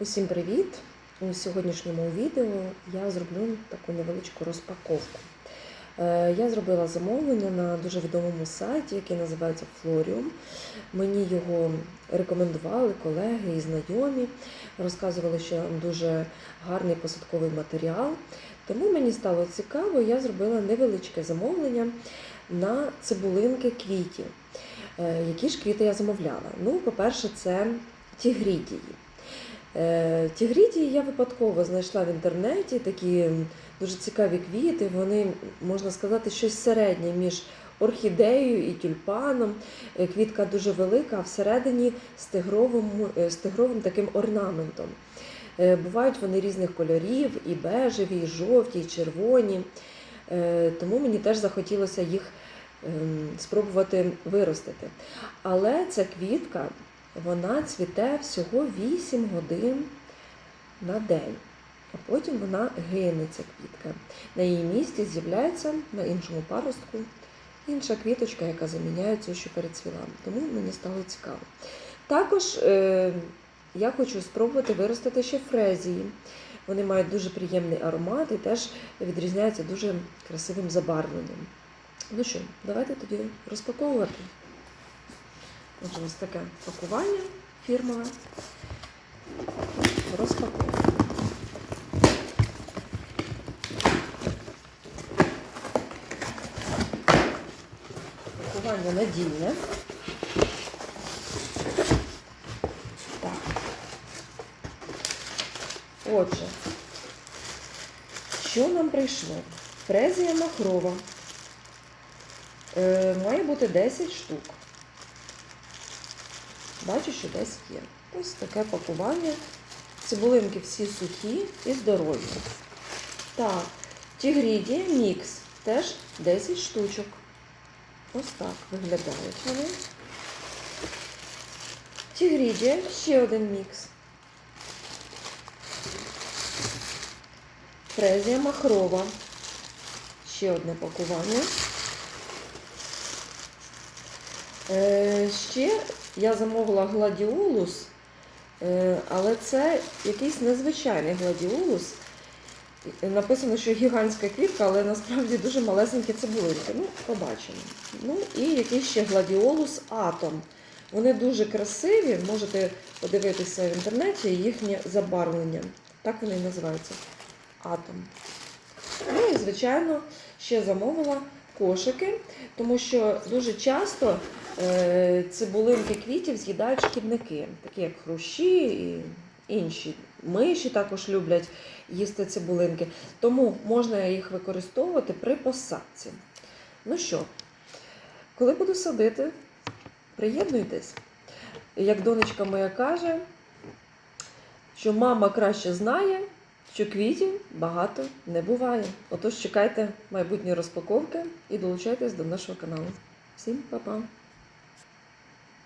Усім привіт! У сьогоднішньому відео я зроблю таку невеличку розпаковку. Е, Я зробила замовлення на дуже відомому сайті, який називається Florium. Мені його рекомендували колеги і знайомі, розказували, що дуже гарний посадковий матеріал. Тому мені стало цікаво, я зробила невеличке замовлення на цибулинки квітів. Е, Які ж квіти я замовляла? Ну, по-перше, це тігрідії. Е, Тігрідії я випадково знайшла в інтернеті такі дуже цікаві квіти. Вони, можна сказати, щось середнє між орхідеєю і тюльпаном. Е, Квітка дуже велика, а всередині з тигровим, е, таким орнаментом. Бувають вони різних кольорів, і бежеві, і жовті, і червоні. Тому мені теж захотілося їх ем, спробувати виростити. Але ця квітка вона цвіте всього 8 годин на день, а потім вона гине, ця квітка. На її місці з'являється на іншому паростку інша квіточка, яка заміняє цю, що перецвіла. Тому мені стало цікаво. Також е, я хочу спробувати виростити ще фрезії. Вони мають дуже приємний аромат і теж відрізняються дуже красивим забарвленням. Ну що, давайте тоді розпаковувати. Отже, ось таке пакування фірмове. Розпаковуємо. Пакування надійне. Так. Отже, що нам прийшло? Фрезія махрова. Е, має бути 10 штук. Бачу, що десь є. Ось таке пакування. Цибулинки всі сухі і здорові. Так, тігріді мікс теж 10 штучок. Ось так виглядають вони. Тігріді ще один мікс. Фрезія махрова. Ще одне пакування. Е, ще я замовила гладіолус, е, але це якийсь незвичайний гладіолус. Написано, що гігантська квітка, але насправді дуже малесенькі цибулинки. Ну, побачимо. Ну і якийсь ще гладіолус атом. Вони дуже красиві, можете подивитися в інтернеті їхнє забарвлення. Так вони і називаються. Атом. Ну і, звичайно, ще замовила кошики, тому що дуже часто е, цибулинки квітів з'їдають шкідники, такі як хрущі і інші. Миші також люблять їсти цибулинки, тому можна їх використовувати при посадці. Ну що, коли буду садити, приєднуйтесь. Як донечка моя каже, що мама краще знає, що квітів багато не буває. Отож чекайте майбутньої розпаковки і долучайтесь до нашого каналу. Всім па-па!